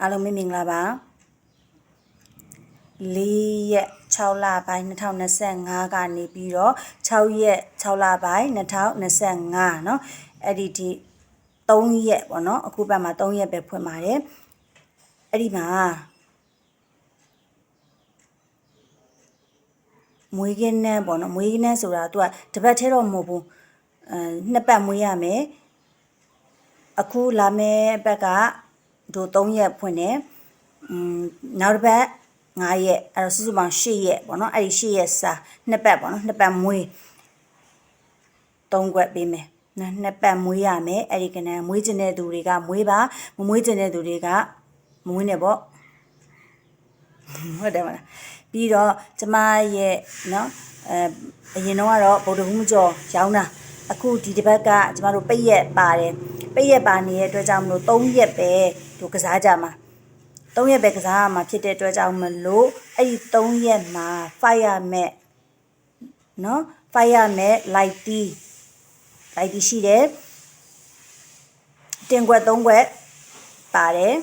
အားလုံးမင်္ဂလာပါ၄ရက်6လပိုင်း2025ကနေပြီးတော့6ရက်6လပိုင်း2025เนาะအဲ့ဒီဒီ3ရက်ပေါ့เนาะအခုဘက်မှာ3ရက်ပဲဖွင့်ပါတယ်အဲ့ဒီမှာမွေးကင်းနဲ့ပေါ့နော်မွေးကင်းနဲ့ဆိုတာသူကတစ်ပတ်ထဲတော့မဟုတ်ဘူးအဲနှစ်ပတ်မွေးရမယ်အခုလာမယ့်ဘက်က တို့3ရက်ဖွင့်တယ်อืมနောက်တစ်ပတ်9ရက်အဲ့တော့စုစုပေါင်း10ရက်ပေါ့နော်အဲ့ဒီ10ရက်စာနှစ်ပတ်ပေါ့နော်နှစ်ပတ်မွေး3ခွက်ပေးမယ်နော်နှစ်ပတ်မွေးရမယ်အဲ့ဒီကနန်မွေးကျင်တဲ့သူတွေကမွေးပါမမွေးကျင်တဲ့သူတွေကမွေးနေပေါ့ဟုတ်တယ်မလားပြီးတော့ကျမရဲ့နော်အဲအရင်တော့ကတော့ဗုဒ္ဓဟူးမကျော်ရောင်းတာအခုဒီတစ်ပတ်ကကျမတို့ပိတ်ရက်ပါတယ် ပိတ်ရက်ပါနေတဲ့အတွက်ကြောင့်မလို့၃ရက်ပဲသူကစားကြမှာ၃ရက်ပဲကစားရမှာဖြစ်တဲ့အတွက်ကြောင့်မလို့အဲ့ဒီ၃ရက်မှာ fire mat နော် fire mat light tea light tea ရှိတယ်တင်ခွက်၃ခွက်ပါတယ်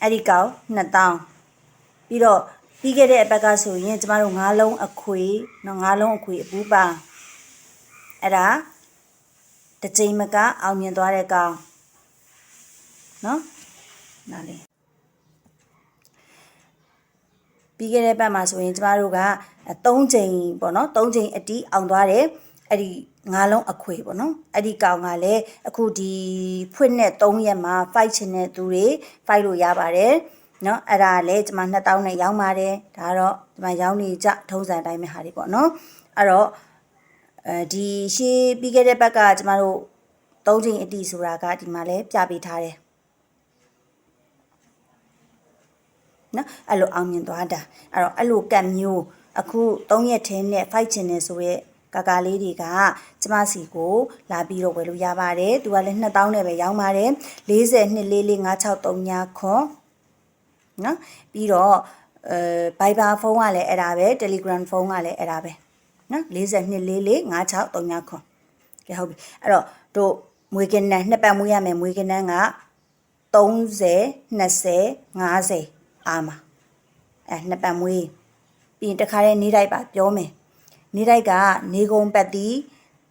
အဲ့ဒီကောင်2000ပြီးတော့ပြီးခဲ့တဲ့အပတ်ကဆိုရင်ကျမတို့၅လုံးအခွေနော်၅လုံးအခွေအပူပါအဲ့ဒါ တစ်ချိန်မကအောင်မြင်သွားတဲ့ကောင်နော်နားလေပြီးခဲ့တဲ့ပတ်မှာဆိုရင်ကျမတို့က3ချိန်ပေါ့နော်3ချိန်အတီးအောင်သွားတယ်အဲ့ဒီငါလုံးအခွေပေါ့နော်အဲ့ဒီကောင်ကလည်းအခုဒီဖွင့်တဲ့3ရက်မှာ fight ချင်တဲ့သူတွေ fight လို့ရပါတယ်နော်အဲ့ဒါလည်းကျမ2000နဲ့ရောင်းပါတယ်ဒါတော့ကျမရောင်းနေကြထုံးစံတိုင်းပဲဟာဒီပေါ့နော်အဲ့တော့ အဲဒီရှေးပြီးခဲ့တဲ့ဘက်ကကျွန်မတို့၃ချိန်အတီဆိုတာကဒီမှာလည်းပြပေးထားတယ်နော်အဲ့လိုအောင်မြင်သွားတာအဲ့တော့အဲ့လိုကတ်မျိုးအခု၃ရက်ထဲနဲ့ fight ချင်တယ်ဆိုရဲကာကာလေးတွေကကျမစီကိုလာပြီးတော့ဝယ်လို့ရပါတယ်သူကလည်း2000နဲ့ပဲရောင်းပါတယ်40 2445639ခွန်နော်ပြီးတော့အဲ Viber ဖုန်းကလည်းအဲ့ဒါပဲ Telegram ဖုန်းကလည်းအဲ့ဒါပဲ နော်42445639ခွန်ကဲဟုတ်ပြီအဲ့တော့တို့မွေးကနန်းနှစ်ပတ်မွေးရမယ်မွေးကနန်းက30 20 50အာမအဲနှစ်ပတ်မွေးပြီးရင်တခါတည်းနေလိုက်ပါပြောမယ်နေလိုက်ကနေကုံပတ်တီ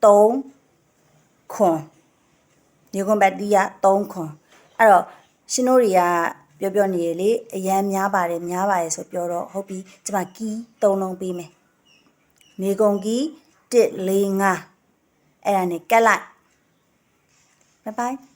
3ခွန်နေကုံပတ်တီက3ခွန်အဲ့တော့ရှင်တို့တွေကပြောပြောနေရလေအရန်များပါတယ်များပါတယ်ဆိုပြောတော့ဟုတ်ပြီကျွန်မကီး3လုံးပေးမယ် နေကုံကီး1 4 5အဲ့ဒါနဲ့ကတ်လိုက်ဘိုင်ဘိုင်